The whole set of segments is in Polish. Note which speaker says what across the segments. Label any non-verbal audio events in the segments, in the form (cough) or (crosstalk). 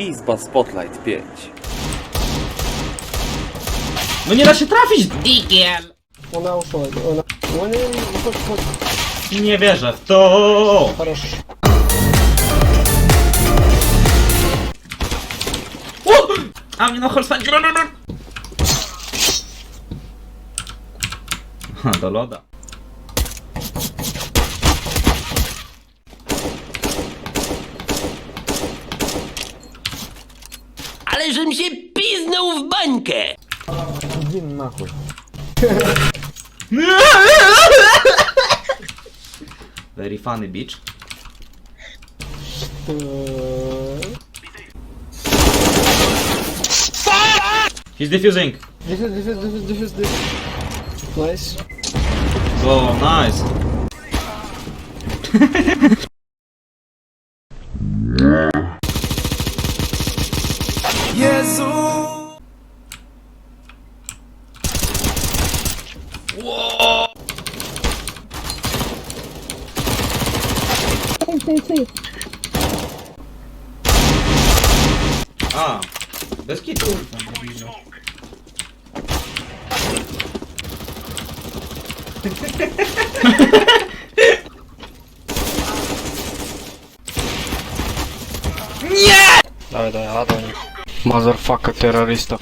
Speaker 1: Izba Spotlight 5.
Speaker 2: No nie da się trafić,
Speaker 3: Digiel!
Speaker 4: Ona uszła, ona... No nie,
Speaker 2: Nie wierzę w to!
Speaker 4: parasz.
Speaker 2: U! A mnie no Holstein... Ha, do loda.
Speaker 3: ale żem się piznął w bańkę!
Speaker 4: Gdzie mi machuj?
Speaker 2: Very funny, bitch. He's defusing.
Speaker 4: This is, this is, this is,
Speaker 2: this is, this. Nice. Go, nice. (laughs)
Speaker 4: 예수. 우와 아 몇개 또 예! 나왜 나야 하더니. Motherfucker terrorysta.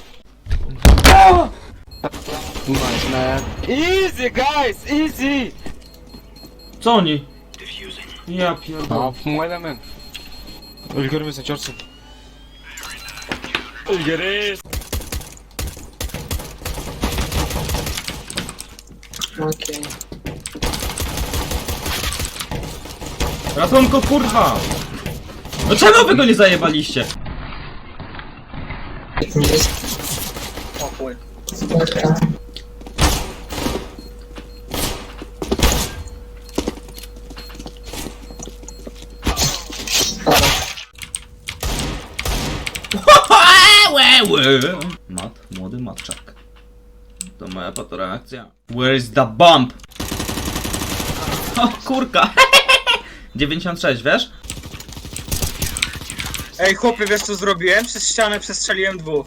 Speaker 4: Nice man. Easy guys, easy!
Speaker 2: Co oni? Ja no, pierdolę.
Speaker 4: Mój element. Ilgar mısın Çarson? Ilgar'ız. Okej.
Speaker 2: Ratunku kurwa! No czemu wy go nie zajebaliście? Mat, młody matczak. To moja patoreakcja. Where is the bump? O kurka! (laughs) 96, wiesz?
Speaker 5: Ej, chłopie, wiesz co zrobiłem? Przez ścianę przestrzeliłem dwóch.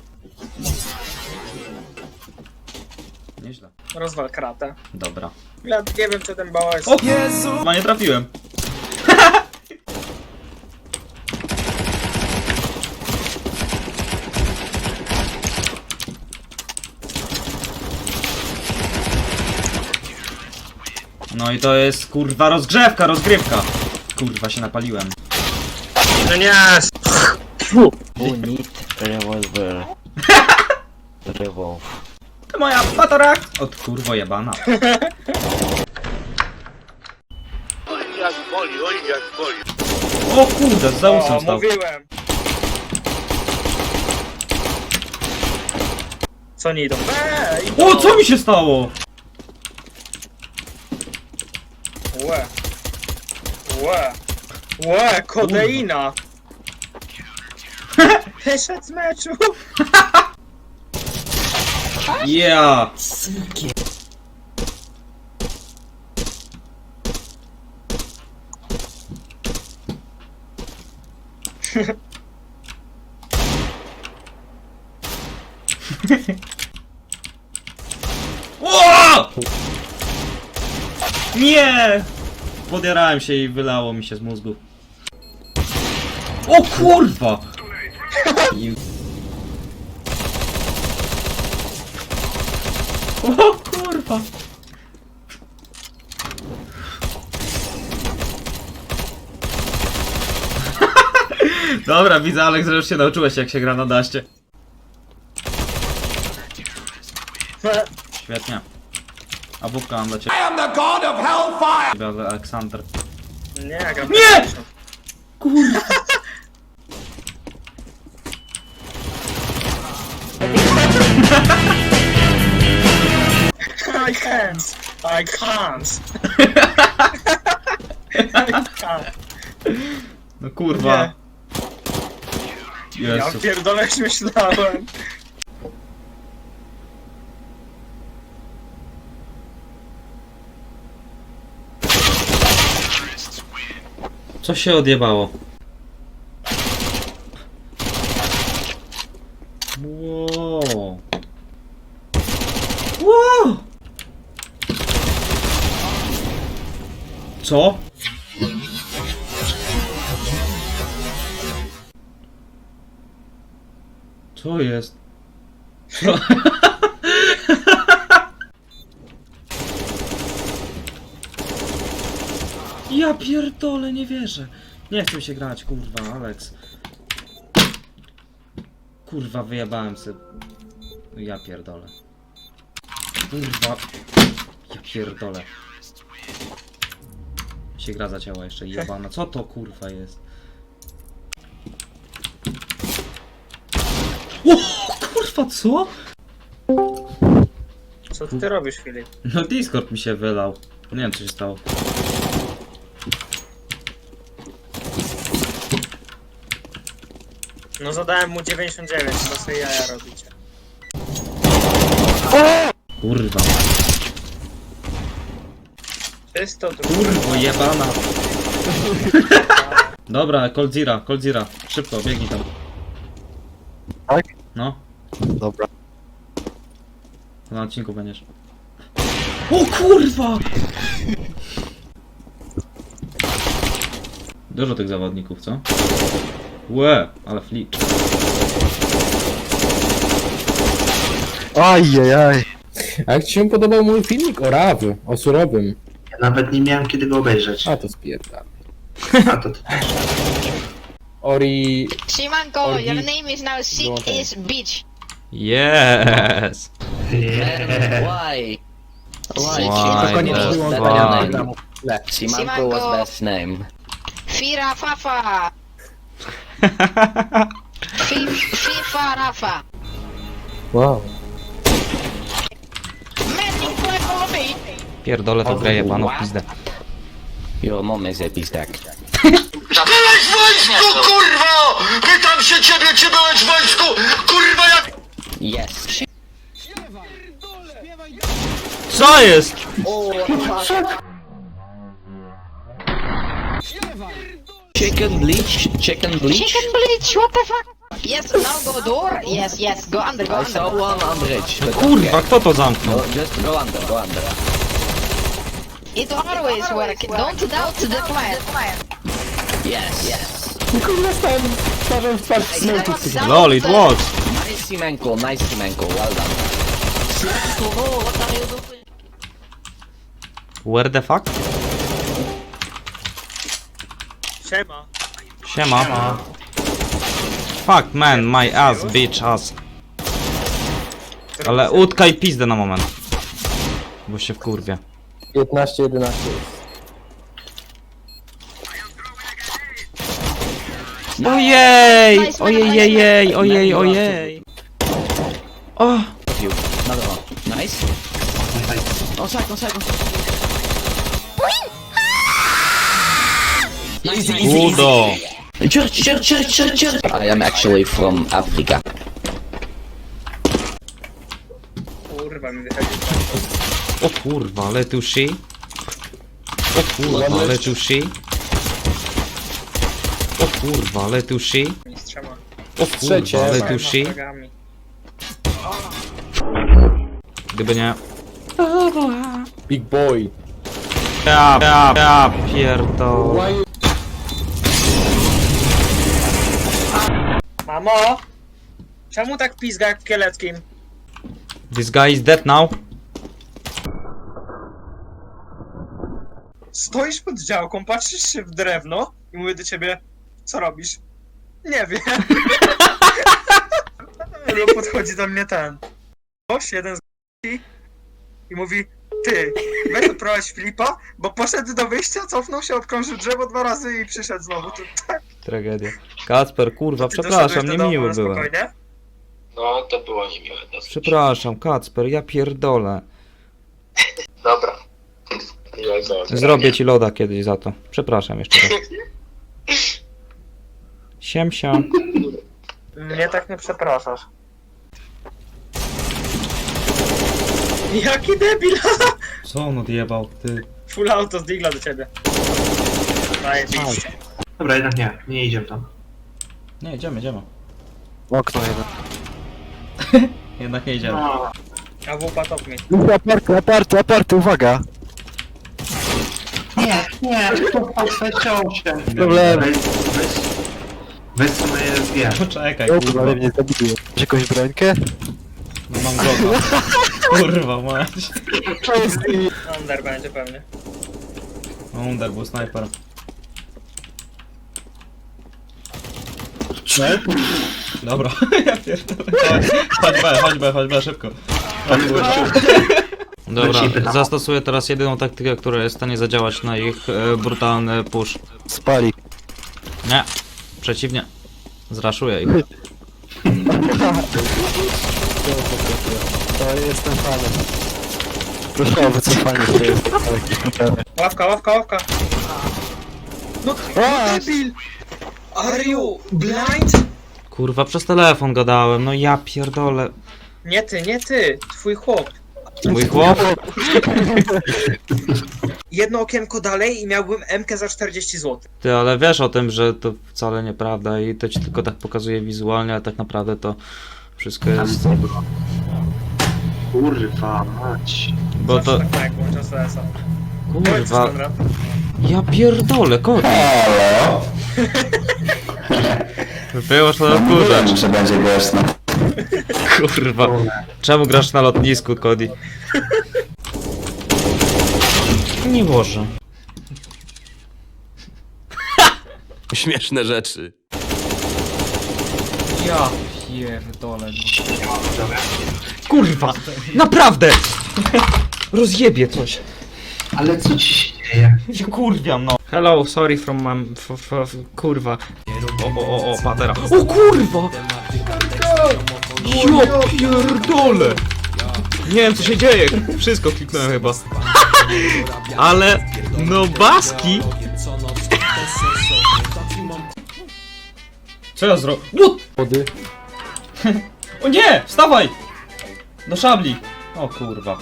Speaker 2: Nieźle.
Speaker 5: Rozwal kratę.
Speaker 2: Dobra.
Speaker 5: Ja nie wiem, co ten bała jest.
Speaker 2: O Jezu! Chyba nie trafiłem. No i to jest kurwa rozgrzewka, rozgrywka. Kurwa się napaliłem.
Speaker 5: No nie!
Speaker 6: Who need revolver? (laughs) Revolve.
Speaker 2: To moja patoreakcja. Od kurwo jebana. O kurde, za usem
Speaker 5: O,
Speaker 2: stał.
Speaker 5: mówiłem. Co nie idą? Eee, idą.
Speaker 2: O, co mi się stało?
Speaker 5: Łe. Łe. Łe, kodeina. Wyszedł z meczu.
Speaker 2: Yeah! (laughs) Ło! Nie! Podjarałem się i wylało mi się z mózgu. O kurwa! O kurwa! (laughs) Dobra, widzę Aleks, że już się nauczyłeś jak się gra na daście. Świetnie. A bubka mam dla ciebie. I am the god of hellfire! Aleksander.
Speaker 5: Nie, ja gram
Speaker 2: Nie!
Speaker 5: I can't. I can't. I can't.
Speaker 2: No kurwa.
Speaker 5: Ja
Speaker 2: Jezu.
Speaker 5: pierdolę, jak myślałem.
Speaker 2: Co się odjebało? Co? Co jest? Co? (laughs) Ja pierdolę, nie wierzę. Nie chcę się grać, kurwa, Alex. Kurwa, wyjebałem sobie. Ja pierdolę. Kurwa. Ja pierdolę. Się gra zacięła jeszcze jebana. Co to kurwa jest? O, kurwa, co?
Speaker 5: Co ty robisz, Filip?
Speaker 2: No Discord mi się wylał. Nie wiem co się stało.
Speaker 5: No zadałem mu 99, to sobie jaja robicie.
Speaker 2: Kurwa.
Speaker 5: Czysto.
Speaker 2: Kurwo jebana. Dobra, Coldzira, Coldzira. Szybko, biegnij tam.
Speaker 4: Tak?
Speaker 2: No,
Speaker 4: Dobra.
Speaker 2: na odcinku będziesz. O kurwa! Dużo tych zawodników, co? Łe, ale flip.
Speaker 4: Ajajaj.
Speaker 1: A jak ci się podobał mój filmik o Rawy, o surowym?
Speaker 7: Nawet nie miałem kiedy go obejrzeć.
Speaker 1: A to spierdam.
Speaker 7: A to ty też.
Speaker 1: Ori...
Speaker 8: Simanko,
Speaker 1: Orgi.
Speaker 8: your name is now sick
Speaker 1: Złote.
Speaker 8: is bitch.
Speaker 2: Yes!
Speaker 6: Why? Why?
Speaker 2: Why
Speaker 6: Simanko
Speaker 2: the
Speaker 6: was
Speaker 2: fuck?
Speaker 6: better name. Simanko was
Speaker 8: Simanko.
Speaker 6: best name.
Speaker 8: Fira Fafa. (laughs) Fi- FIFA Rafa.
Speaker 1: Wow.
Speaker 8: Magic Black Hobby.
Speaker 2: Pierdolę to grę jebaną w pizdę.
Speaker 6: Your mom is a pizdak.
Speaker 9: Byłeś w wojsku, kurwo! Pytam się ciebie, czy byłeś w wojsku, kurwa jak...
Speaker 6: Yes.
Speaker 2: Co jest?
Speaker 6: Chicken bleach? Chicken bleach?
Speaker 8: Chicken bleach, what the fuck? Yes, now go door. Yes, yes, go under, go
Speaker 6: I saw
Speaker 8: under.
Speaker 6: one on bridge. But
Speaker 2: Kurwa, kto to zamknął?
Speaker 6: Go, just go under, go under.
Speaker 8: It always work. Don't doubt the plan.
Speaker 6: Yes, yes.
Speaker 1: Kurwa stałem twarzą w twarz
Speaker 8: Don't doubt
Speaker 2: LOL, it works!
Speaker 6: Nice Simanko, nice Simanko, well done. Simanko, what are you doing?
Speaker 2: Where the fuck?
Speaker 5: Siema.
Speaker 2: Siema. Fuck man, my ass, bitch ass. Ale utkaj pizdę na moment. Bo się wkurwie.
Speaker 1: 15, 11 jest.
Speaker 2: Ojej! Ojej, ojej, ojej, ojej. O!
Speaker 6: You. Another one. Nice. On side, on side, on side. Nice, nice,
Speaker 2: Udo!
Speaker 6: Church, church, church, church, church. I am actually from Africa.
Speaker 5: Kurwa, mi wychodzi.
Speaker 2: O kurwa, ale tu shi. O kurwa, ale tu shi. O kurwa, ale tu shi.
Speaker 5: Mistrzema.
Speaker 2: O
Speaker 1: Trzecie.
Speaker 2: kurwa, shi.
Speaker 5: Nogami.
Speaker 2: Gdyby nie...
Speaker 1: Big boy.
Speaker 2: Ja, ja, ja pierdol.
Speaker 1: Why
Speaker 5: Mamo! Czemu tak pizga jak w Kieleckim?
Speaker 2: This guy is dead now.
Speaker 5: Stoisz pod działką, patrzysz się w drewno i mówię do ciebie, co robisz? Nie wiem. (laughs) No podchodzi do mnie ten. Gość, jeden z gości i mówi, ty, weź odprowadź Filipa, bo poszedł do wyjścia, cofnął się, obkrążył drzewo dwa razy i przyszedł znowu. To, tak,
Speaker 2: Tragedia. Kacper, kurwa,
Speaker 5: ty
Speaker 2: przepraszam,
Speaker 5: doszedłeś do domu
Speaker 2: niemiły
Speaker 5: na
Speaker 2: byłem.
Speaker 5: spokojnie?
Speaker 9: No, to było niemiłe dosyć.
Speaker 2: Przepraszam, Kacper, ja pierdolę.
Speaker 9: Dobra.
Speaker 2: Zrobię ci loda kiedyś za to. Przepraszam jeszcze raz. Siem, siem.
Speaker 5: Mnie tak nie przepraszasz. Jaki debil! (laughs)
Speaker 2: Co on odjebał, ty?
Speaker 5: Full auto z digla do ciebie. Zajebiście.
Speaker 7: Dobra, jednak nie. Nie idziemy tam.
Speaker 2: Nie, idziemy, idziemy.
Speaker 4: Okno jeden. (laughs)
Speaker 2: Jednak nie idziemy.
Speaker 7: No,
Speaker 5: A wupa top mi.
Speaker 4: Aparty, aparty, aparty, uwaga.
Speaker 7: Nie, nie, to 28.
Speaker 1: Problem.
Speaker 7: Weź, weź, weź co moje wiesz.
Speaker 2: Poczekaj, kurwa.
Speaker 4: Ale mnie zabiję. Masz jakąś brońkę?
Speaker 2: No mam go. (laughs) Kurwa mać.
Speaker 5: Under będzie pewnie.
Speaker 2: Under był snajper. Dobra, (laughs) ja pierdolę. Chodź B, chodź B, chodź B, szybko. O kurwa. Dobra, zastosuję teraz jedyną taktykę, która jest w stanie zadziałać na ich e, brutalny push.
Speaker 4: Spali.
Speaker 2: Nie, przeciwnie. Zraszuję ich.
Speaker 4: To jestem fanem. Proszę o wycofanie się.
Speaker 5: Ławka, ławka, ławka. No, no debil! Are you blind?
Speaker 2: Kurwa, przez telefon gadałem, no ja pierdolę.
Speaker 5: Nie ty, nie ty, twój chłop.
Speaker 2: Mój (laughs) chłop?
Speaker 5: Jedno okienko dalej i miałbym MK za 40 zł.
Speaker 2: Ty, ale wiesz o tym, że to wcale nieprawda i to ci tylko tak pokazuje wizualnie, ale tak naprawdę to wszystko jest...
Speaker 7: Kurwa, mać.
Speaker 2: Bo to...
Speaker 5: Tak, tak, włączam.
Speaker 2: Kurwa, ja pierdolę, kot. Wyłącz na odkurzacz.
Speaker 9: że będzie głośno. (laughs)
Speaker 2: Kurwa. Czemu grasz na lotnisku, Cody? Nie może. (laughs)
Speaker 3: Śmieszne rzeczy.
Speaker 2: Ja pierdolę. Kurwa! Naprawdę! Rozjebie coś.
Speaker 7: Ale co ci się dzieje?
Speaker 2: Się kurwiam, no. Hello, sorry from my... F, f, f, kurwa. O, o, o, o, patera. O kurwa! Ja pierdolę! Nie wiem co się dzieje. Wszystko kliknąłem chyba. (laughs) Ale... No baski! (laughs) Co ja zrobię? What? (laughs) O nie! Wstawaj! Do szabli! O kurwa.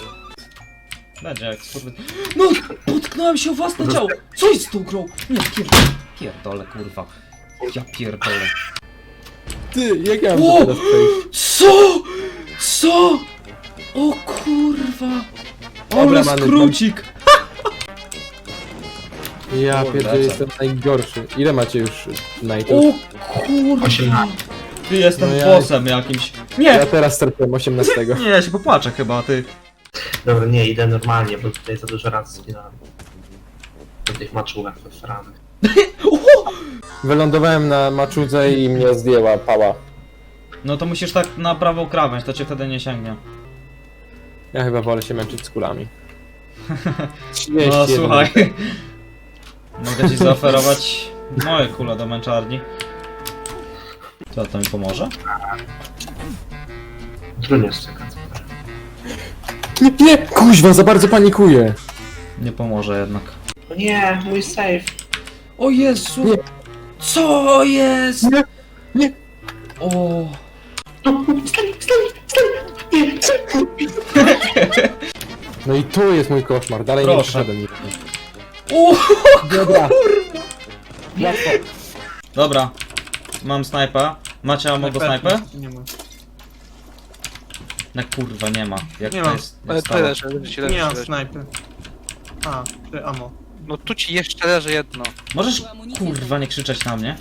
Speaker 2: Będzie jak skurwy... No! Potknąłem się o własne ciało! Co jest z tą grą? Nie, pierdolę. Pierdolę, kurwa. Ja pierdolę.
Speaker 1: Ty, jak ja mam
Speaker 2: O!
Speaker 1: to teraz przejść? (gasps)
Speaker 2: Co? Co? O kurwa.
Speaker 1: Dobra,
Speaker 2: Ale
Speaker 1: mamy-
Speaker 2: skrócik. (laughs)
Speaker 1: Ja
Speaker 2: Kurde, co?
Speaker 1: jestem najgorszy. Ile macie już?
Speaker 2: O kurwa. Ty jestem
Speaker 1: No ja-
Speaker 2: bossem jakimś. Nie!
Speaker 1: Ja teraz straciłem 18. (laughs)
Speaker 2: Nie, ja się popłaczę chyba, ty.
Speaker 7: Dobra, nie, idę normalnie, bo tutaj za dużo razy zginąłem. Do tych maczugach wefranych.
Speaker 1: Wylądowałem na maczudze i mnie zdjęła pała.
Speaker 2: No to musisz tak na prawą krawędź, to cię wtedy nie sięgnie.
Speaker 1: Ja chyba wolę się męczyć z kulami. (laughs)
Speaker 2: No
Speaker 1: 31.
Speaker 2: słuchaj. Mogę ci zaoferować moje kule do męczarni. Co to mi pomoże?
Speaker 7: Trudno jest tego.
Speaker 1: Nie, nie! Kuźwa, za bardzo panikuję!
Speaker 2: Nie pomoże jednak.
Speaker 7: O nie, mój save.
Speaker 2: O Jezu!
Speaker 1: Nie.
Speaker 2: Co jest?
Speaker 1: Nie, nie.
Speaker 2: O.
Speaker 1: No i tu jest mój koszmar, dalej nie
Speaker 2: Proszę.
Speaker 1: przyszedłem nigdy.
Speaker 2: o.
Speaker 1: Dobra.
Speaker 2: Dobra. Mam snajpa. Macie ammo do snajpy?
Speaker 5: Nie ma.
Speaker 2: Na kurwa nie ma. Jak
Speaker 5: Nie
Speaker 2: to
Speaker 5: mam.
Speaker 2: jest?
Speaker 4: Ale
Speaker 2: Jak
Speaker 4: tutaj
Speaker 2: stało?
Speaker 4: leży, leży, leży,
Speaker 5: Nie mam
Speaker 4: leży.
Speaker 5: snajpy. A, czy amo.
Speaker 4: No tu ci jeszcze leży jedno.
Speaker 2: Możesz kurwa nie krzyczeć na mnie?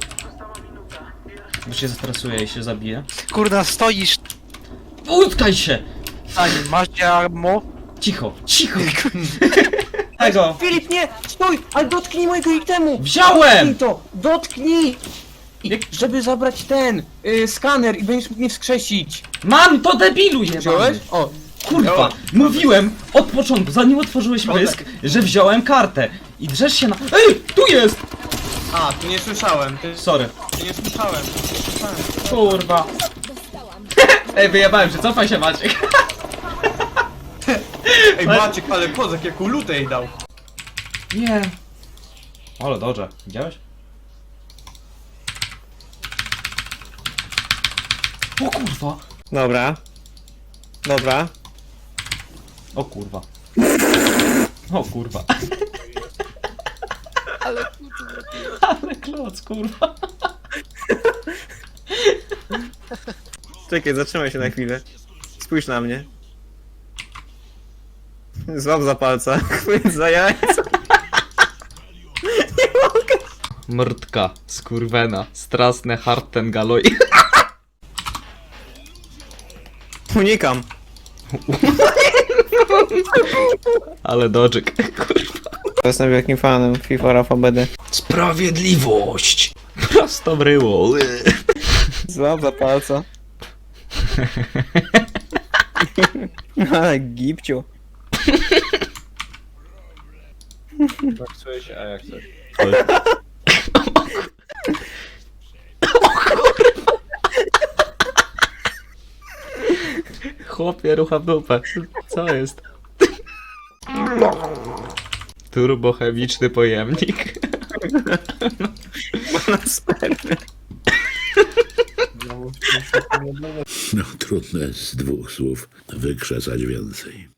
Speaker 2: Bo się zestresuję i się zabiję.
Speaker 4: Kurna, stoisz
Speaker 2: Utkaj się!
Speaker 4: tak, masz jarmo.
Speaker 2: Cicho, cicho! (laughs) Tego!
Speaker 5: Filip, nie! Stój! Ale dotknij mojego itemu!
Speaker 2: Wziąłem!
Speaker 5: to! Dotknij! I,
Speaker 2: Jak-
Speaker 5: żeby zabrać ten y, skaner i będziesz mógł mnie wskrzesić.
Speaker 2: Mam to debilu jebany.
Speaker 5: Wziąłeś? O,
Speaker 2: Kurwa, mówiłem od początku, zanim otworzyłeś pysk, że wziąłem kartę. I drzesz się na... Ej, tu jest!
Speaker 5: a, tu nie słyszałem. Ty,
Speaker 2: Sorry.
Speaker 5: ty nie słyszałem. Nie słyszałem.
Speaker 2: Kurwa. (laughs) Ej, wyjebałem się, cofaj się Maciek.
Speaker 5: Ej, Maciek, ale kozak jaką lutę jej dał.
Speaker 2: Nie. Ale dobrze, widziałeś? O kurwa.
Speaker 10: Dobra. Dobra.
Speaker 2: O kurwa. O kurwa. (laughs)
Speaker 4: Ale
Speaker 2: Ale kloc, kurwa.
Speaker 10: Czekaj, zatrzymaj się na chwilę. Spójrz na mnie. Złap za palca, (laughs) chwyć za jajca.
Speaker 2: Mrtka, skurwena, strasne harten galoj.
Speaker 10: Unikam. (laughs)
Speaker 2: Ale dodżyk.
Speaker 10: Jestem wielkim fanem FIFA Rafa BD.
Speaker 2: Sprawiedliwość! (laughs) Prosto bryło.
Speaker 10: Złap za palca. (laughs) Ale gipciu.
Speaker 2: Chłopie, rucha w dupę. Co jest? (laughs) Turbochemiczny pojemnik. (laughs)
Speaker 9: No trudno jest z dwóch słów wykrzesać więcej.